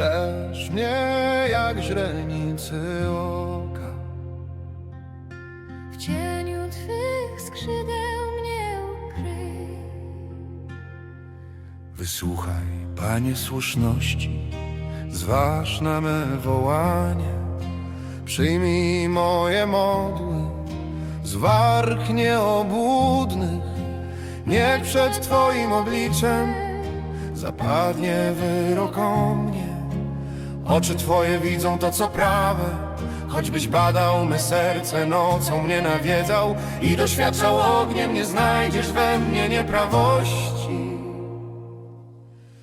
Strzeż mnie jak źrenicy oka W cieniu Twych skrzydeł mnie ukryj. Wysłuchaj, Panie słuszności, zważ na me wołanie. Przyjmij moje modły, zwarch nieobłudnych. Niech przed Twoim obliczem zapadnie wyrok o mnie. Oczy Twoje widzą to, co prawe, choćbyś badał me serce, nocą mnie nawiedzał i doświadczał ogniem, nie znajdziesz we mnie nieprawości.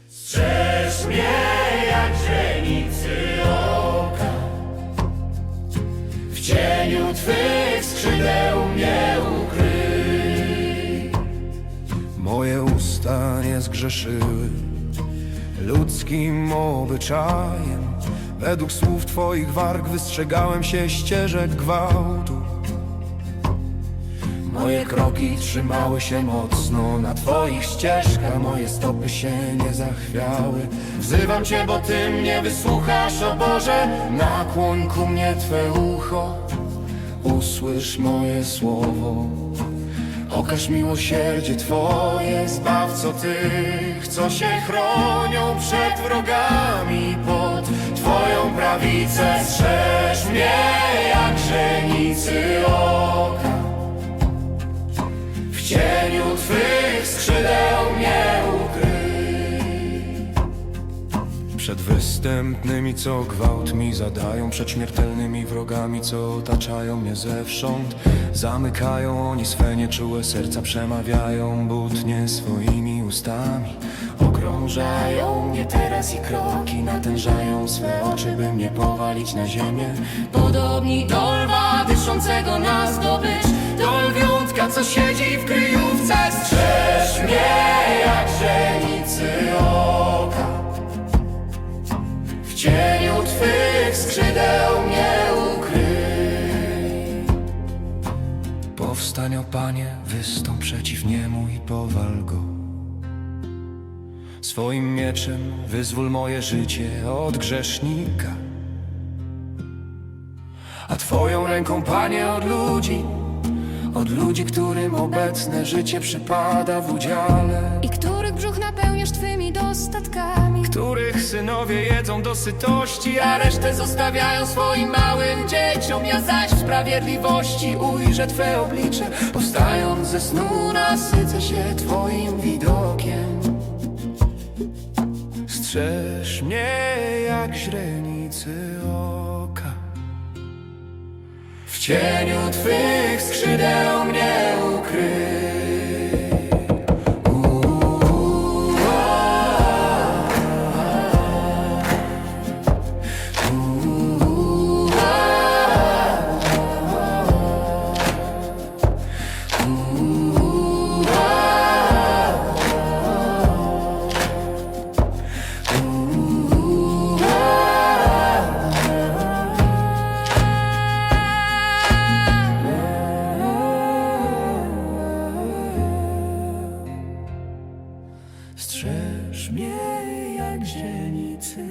Strzeż mnie jak źrenicy oka. W cieniu Twych skrzydeł mnie ukryj. Moje usta nie zgrzeszyły ludzkim obyczajem. Według słów Twoich warg wystrzegałem się ścieżek gwałtu. Moje kroki trzymały się mocno na Twoich ścieżkach, moje stopy się nie zachwiały. Wzywam Cię, bo Ty mnie wysłuchasz, o Boże, nakłoń ku mnie Twe ucho, usłysz moje słowo. Okaż miłosierdzie Twoje, zbawco tych, co się chronią przed wrogami pod Twoją prawicę. Strzeż mnie jak żenicy oka. W Przed występnymi, co gwałt mi zadają Przed śmiertelnymi wrogami, co otaczają mnie zewsząd. Zamykają oni swe nieczułe serca Przemawiają butnie swoimi ustami. Okrążają mnie teraz i kroki Natężają swe oczy, by mnie powalić na ziemię. Podobni do lwa dyszącego na zdobycz, Do lwiątka, co siedzi w kryjówce Panie, wystąp przeciw niemu i powal go. Swoim mieczem wyzwól moje życie od grzesznika. A Twoją ręką, Panie, od ludzi Od ludzi, którym obecne życie przypada w udziale. I których brzuch Twymi dostatkami. Których synowie jedzą do sytości A resztę zostawiają swoim małym dzieciom. Ja zaś w sprawiedliwości ujrzę Twe oblicze. Powstając ze snu nasycę się Twoim widokiem. Strzeż mnie jak źrenicy oka. W cieniu Twych skrzydeł mnie ukryj Strzeż mnie jak źrenicy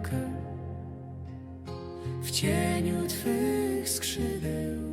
oka. W cieniu Twych skrzydeł